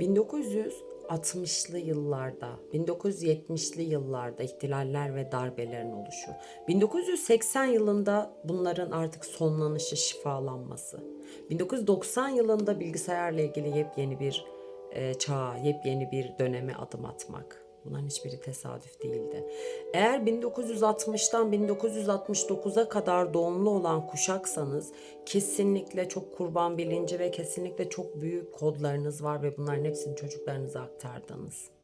1960'lı yıllarda, 1970'li yıllarda ihtilaller ve darbelerin oluşu. 1980 yılında bunların artık sonlanışı, şifalanması. 1990 yılında bilgisayarla ilgili yepyeni bir e, çağa, yepyeni bir döneme adım atmak. Bunların hiçbiri tesadüf değildi. Eğer 1960'tan 1969'a kadar doğumlu olan kuşaksanız kesinlikle çok kurban bilinci ve kesinlikle çok büyük kodlarınız var ve bunların hepsini çocuklarınıza aktardınız.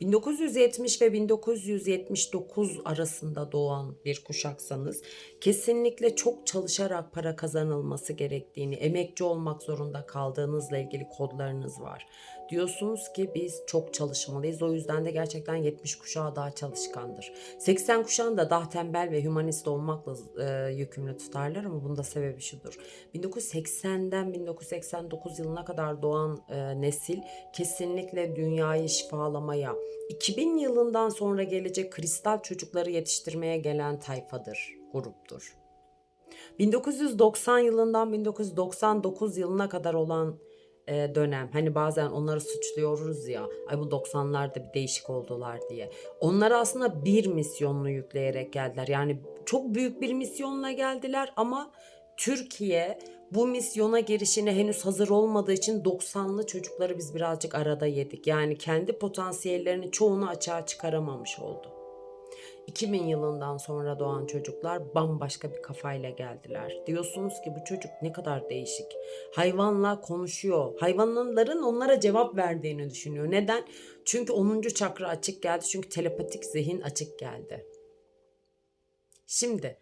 1970 ve 1979 arasında doğan bir kuşaksanız kesinlikle çok çalışarak para kazanılması gerektiğini, emekçi olmak zorunda kaldığınızla ilgili kodlarınız var. Diyorsunuz ki biz çok çalışmalıyız. O yüzden de gerçekten 70 kuşağı daha çalışkandır. 80 kuşağını da daha tembel ve hümanist olmakla e, yükümlü tutarlar ama bunda sebebi şudur. 1980'den 1989 yılına kadar doğan e, nesil kesinlikle dünyayı şifalamaya, 2000 yılından sonra gelecek kristal çocukları yetiştirmeye gelen tayfadır, gruptur. 1990 yılından 1999 yılına kadar olan e, dönem. Hani bazen onları suçluyoruz ya. Ay bu 90'larda bir değişik oldular diye. Onlara aslında bir misyonunu yükleyerek geldiler. Yani çok büyük bir misyonla geldiler ama Türkiye bu misyona girişine henüz hazır olmadığı için 90'lı çocukları biz birazcık arada yedik. Yani kendi potansiyellerini çoğunu açığa çıkaramamış oldu. 2000 yılından sonra doğan çocuklar bambaşka bir kafayla geldiler. Diyorsunuz ki bu çocuk ne kadar değişik. Hayvanla konuşuyor. Hayvanların onlara cevap verdiğini düşünüyor. Neden? Çünkü 10. çakra açık geldi. Çünkü telepatik zihin açık geldi. Şimdi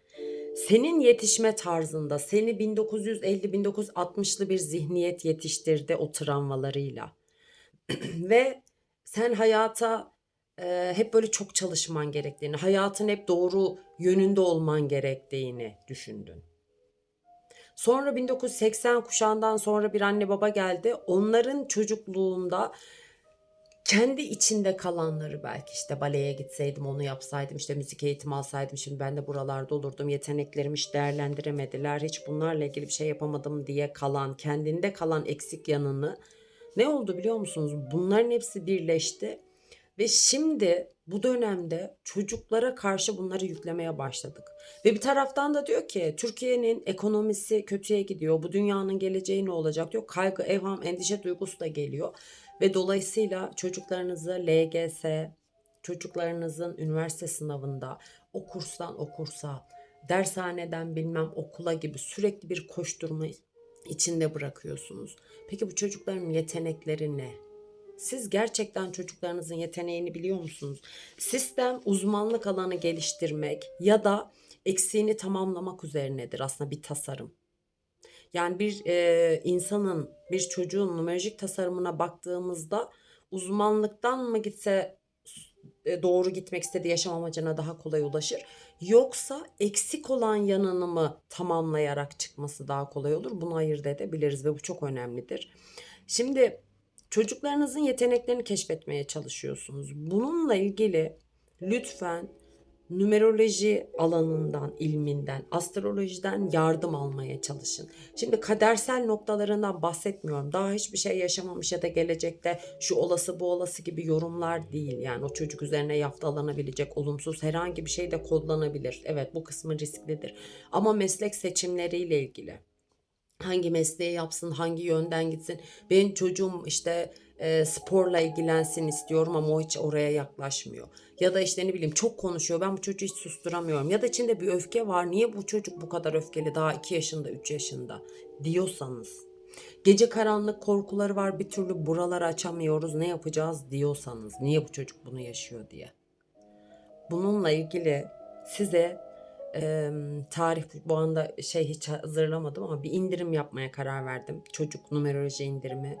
senin yetişme tarzında seni 1950-1960'lı bir zihniyet yetiştirdi o travmalarıyla. Ve sen hayata e, hep böyle çok çalışman gerektiğini, hayatın hep doğru yönünde olman gerektiğini düşündün. Sonra 1980 kuşağından sonra bir anne baba geldi. Onların çocukluğunda kendi içinde kalanları belki işte baleye gitseydim onu yapsaydım işte müzik eğitimi alsaydım şimdi ben de buralarda olurdum yeteneklerimi hiç değerlendiremediler hiç bunlarla ilgili bir şey yapamadım diye kalan kendinde kalan eksik yanını ne oldu biliyor musunuz bunların hepsi birleşti ve şimdi bu dönemde çocuklara karşı bunları yüklemeye başladık. Ve bir taraftan da diyor ki Türkiye'nin ekonomisi kötüye gidiyor. Bu dünyanın geleceği ne olacak diyor. Kaygı, evham, endişe duygusu da geliyor. Ve dolayısıyla çocuklarınızı LGS, çocuklarınızın üniversite sınavında o kurstan o kursa, dershaneden bilmem okula gibi sürekli bir koşturma içinde bırakıyorsunuz. Peki bu çocukların yetenekleri ne? Siz gerçekten çocuklarınızın yeteneğini biliyor musunuz? Sistem uzmanlık alanı geliştirmek ya da eksiğini tamamlamak üzerinedir aslında bir tasarım. Yani bir e, insanın, bir çocuğun numerolojik tasarımına baktığımızda uzmanlıktan mı gitse e, doğru gitmek istediği yaşam amacına daha kolay ulaşır. Yoksa eksik olan yanını mı tamamlayarak çıkması daha kolay olur? Bunu ayırt edebiliriz ve bu çok önemlidir. Şimdi çocuklarınızın yeteneklerini keşfetmeye çalışıyorsunuz. Bununla ilgili lütfen numeroloji alanından, ilminden, astrolojiden yardım almaya çalışın. Şimdi kadersel noktalarından bahsetmiyorum. Daha hiçbir şey yaşamamış ya da gelecekte şu olası bu olası gibi yorumlar değil. Yani o çocuk üzerine yaftalanabilecek olumsuz herhangi bir şey de kodlanabilir. Evet bu kısmı risklidir. Ama meslek seçimleriyle ilgili hangi mesleği yapsın, hangi yönden gitsin. Benim çocuğum işte e, sporla ilgilensin istiyorum ama o hiç oraya yaklaşmıyor. Ya da işte ne bileyim çok konuşuyor ben bu çocuğu hiç susturamıyorum. Ya da içinde bir öfke var niye bu çocuk bu kadar öfkeli daha 2 yaşında 3 yaşında diyorsanız. Gece karanlık korkuları var bir türlü buraları açamıyoruz ne yapacağız diyorsanız. Niye bu çocuk bunu yaşıyor diye. Bununla ilgili size e, tarih bu anda şey hiç hazırlamadım ama bir indirim yapmaya karar verdim. Çocuk numeroloji indirimi.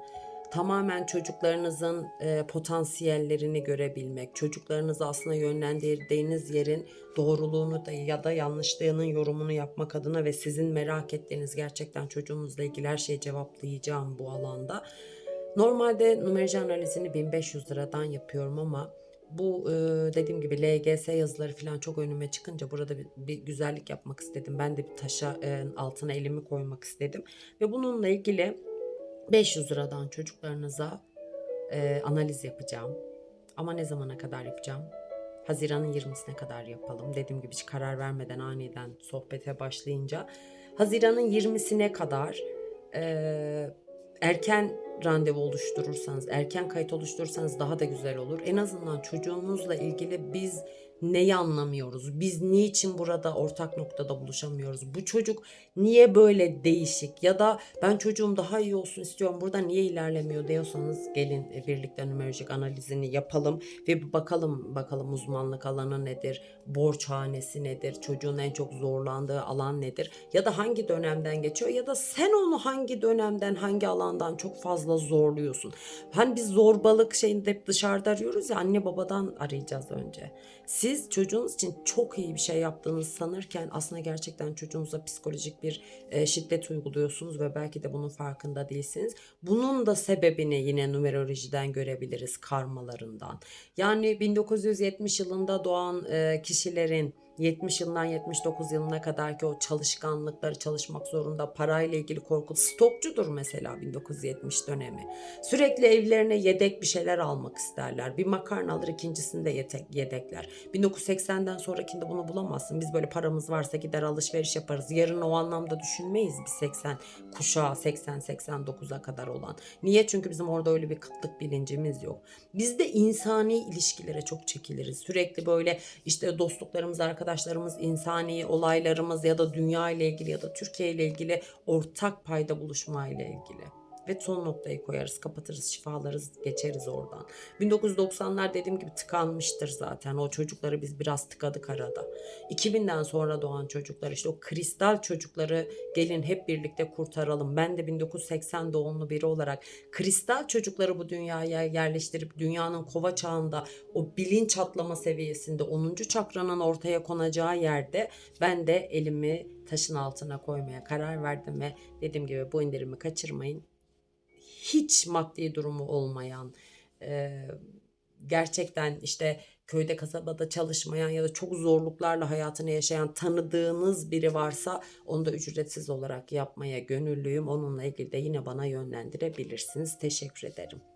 Tamamen çocuklarınızın e, potansiyellerini görebilmek, çocuklarınızı aslında yönlendirdiğiniz yerin doğruluğunu da ya da yanlışlığının yorumunu yapmak adına ve sizin merak ettiğiniz gerçekten çocuğunuzla ilgili her şeyi cevaplayacağım bu alanda. Normalde numeroloji analizini 1500 liradan yapıyorum ama bu e, dediğim gibi LGS yazıları falan çok önüme çıkınca burada bir, bir güzellik yapmak istedim. Ben de bir taşa e, altına elimi koymak istedim. Ve bununla ilgili 500 liradan çocuklarınıza e, analiz yapacağım. Ama ne zamana kadar yapacağım? Haziran'ın 20'sine kadar yapalım. Dediğim gibi hiç karar vermeden aniden sohbete başlayınca. Haziran'ın 20'sine kadar e, erken randevu oluşturursanız, erken kayıt oluşturursanız daha da güzel olur. En azından çocuğunuzla ilgili biz neyi anlamıyoruz? Biz niçin burada ortak noktada buluşamıyoruz? Bu çocuk niye böyle değişik? Ya da ben çocuğum daha iyi olsun istiyorum. Burada niye ilerlemiyor diyorsanız gelin e, birlikte numerolojik analizini yapalım ve bakalım bakalım uzmanlık alanı nedir? Borç hanesi nedir? Çocuğun en çok zorlandığı alan nedir? Ya da hangi dönemden geçiyor? Ya da sen onu hangi dönemden, hangi alandan çok fazla zorluyorsun? Hani biz zorbalık şeyini hep dışarıda arıyoruz ya anne babadan arayacağız önce. Siz çocuğunuz için çok iyi bir şey yaptığınızı sanırken aslında gerçekten çocuğunuza psikolojik bir e, şiddet uyguluyorsunuz ve belki de bunun farkında değilsiniz. Bunun da sebebini yine numerolojiden görebiliriz karmalarından. Yani 1970 yılında doğan e, kişilerin 70 yılından 79 yılına kadar ki o çalışkanlıkları çalışmak zorunda parayla ilgili korku stokçudur mesela 1970 dönemi. Sürekli evlerine yedek bir şeyler almak isterler. Bir makarna alır ikincisini de yedek, yedekler. 1980'den sonrakinde bunu bulamazsın. Biz böyle paramız varsa gider alışveriş yaparız. Yarın o anlamda düşünmeyiz biz 80 kuşağı 80-89'a kadar olan. Niye? Çünkü bizim orada öyle bir kıtlık bilincimiz yok. Biz de insani ilişkilere çok çekiliriz. Sürekli böyle işte dostluklarımız, arkadaşlarımız, insani olaylarımız ya da dünya ile ilgili ya da Türkiye ile ilgili ortak payda buluşma ile ilgili ve son noktayı koyarız, kapatırız, şifalarız, geçeriz oradan. 1990'lar dediğim gibi tıkanmıştır zaten. O çocukları biz biraz tıkadık arada. 2000'den sonra doğan çocuklar işte o kristal çocukları gelin hep birlikte kurtaralım. Ben de 1980 doğumlu biri olarak kristal çocukları bu dünyaya yerleştirip dünyanın kova çağında o bilinç atlama seviyesinde 10. çakranın ortaya konacağı yerde ben de elimi taşın altına koymaya karar verdim ve dediğim gibi bu indirimi kaçırmayın hiç maddi durumu olmayan, e, gerçekten işte köyde kasabada çalışmayan ya da çok zorluklarla hayatını yaşayan tanıdığınız biri varsa onu da ücretsiz olarak yapmaya gönüllüyüm. Onunla ilgili de yine bana yönlendirebilirsiniz. Teşekkür ederim.